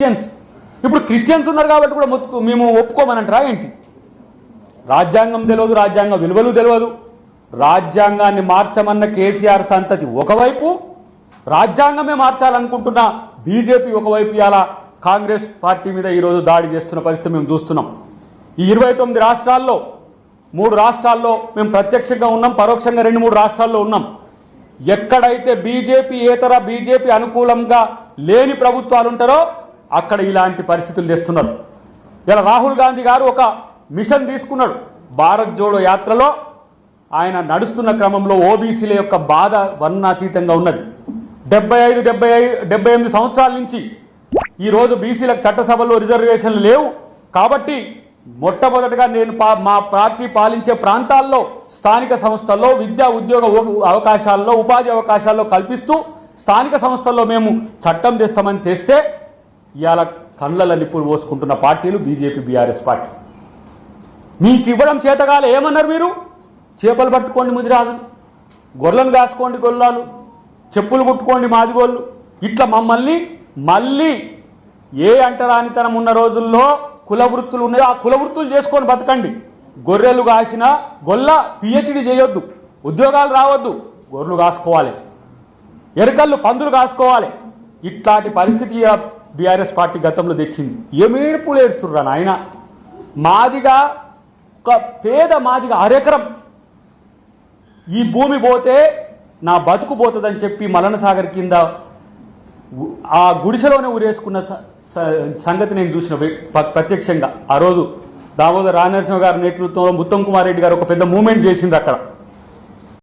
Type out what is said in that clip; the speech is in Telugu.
క్రిస్టియన్స్ ఇప్పుడు క్రిస్టియన్స్ ఉన్నారు కాబట్టి కూడా మొత్తుకు మేము ఒప్పుకోమనంటారా ఏంటి? రాజ్యాంగం తెలియదు రాజ్యాంగ విలువలు తెలియదు. రాజ్యాంగాన్ని మార్చమన్న కేసీఆర్ సంతతి ఒకవైపు రాజ్యాంగమే మార్చాలనుకుంటున్న బీజేపీ ఒకవైపు ఇలా కాంగ్రెస్ పార్టీ మీద ఈరోజు దాడి చేస్తున్న పరిస్థితి మేము చూస్తున్నాం. ఈ ఇరవై తొమ్మిది రాష్ట్రాల్లో మూడు రాష్ట్రాల్లో మేము ప్రత్యక్షంగా ఉన్నాం పరోక్షంగా రెండు మూడు రాష్ట్రాల్లో ఉన్నాం. ఎక్కడైతే బీజేపీ ఏతర బీజేపీ అనుకూలంగా లేని ప్రభుత్వాలు ఉంటారో అక్కడ ఇలాంటి పరిస్థితులు తెస్తున్నారు. ఇలా రాహుల్ గాంధీ గారు ఒక మిషన్ తీసుకున్నాడు. భారత్ జోడో యాత్రలో ఆయన నడుస్తున్న క్రమంలో ఓబీసీల యొక్క బాధ వర్ణాతీతంగా ఉన్నది. డెబ్బై ఐదు డెబ్బై ఐదు డెబ్బై ఎనిమిది సంవత్సరాల నుంచి ఈరోజు బీసీలకు చట్టసభలో రిజర్వేషన్లు లేవు. కాబట్టి మొట్టమొదటగా నేను పా- మా పార్టీ పాలించే ప్రాంతాల్లో స్థానిక సంస్థల్లో విద్యా ఉద్యోగ అవకాశాల్లో ఉపాధి అవకాశాల్లో కల్పిస్తూ స్థానిక సంస్థల్లో మేము చట్టం చేస్తామని తెస్తే ఇవాళ కళ్ళల నిప్పులు పోసుకుంటున్న పార్టీలు బీజేపీ బీఆర్ఎస్ పార్టీ. మీకు ఇవ్వడం చేతగాలే ఏమన్నారు మీరు? చేపలు పట్టుకోండి ముదిరాజు. గొర్రెలను కాసుకోండి గొల్లాలు చెప్పులు కుట్టుకోండి మాదిగోళ్ళు. ఇట్లా మమ్మల్ని మళ్ళీ ఏ అంటరానితనం ఉన్న రోజుల్లో కుల వృత్తులు ఉన్నాయో ఆ కుల వృత్తులు చేసుకొని బతకండి. గొర్రెలు కాసిన గొల్ల పిహెచ్డి చేయొద్దు. ఉద్యోగాలు రావద్దు. గొర్రెలు కాసుకోవాలి. ఎరకళ్ళు పందులు కాసుకోవాలి. ఇట్లాంటి పరిస్థితి బీఆర్ఎస్ పార్టీ గతంలో తెచ్చింది. ఏమేడుపులు ఏడుస్తుర్రా నాయన? మాదిగా ఒక పేద మాదిగా అరెకరం. ఈ భూమి పోతే నా బతుకు పోతుందని చెప్పి మలన సాగర్ కింద ఆ గుడిసెలోనే ఊరేసుకున్న స- స- సంగతి నేను చూసిన ప్రత్యక్షంగా. ఆ రోజు దామోదర్ రానరసింహ గారి నేతృత్వంలో ముత్తం కుమార్ రెడ్డి గారు ఒక పెద్ద మూమెంట్ చేసింది అక్కడ.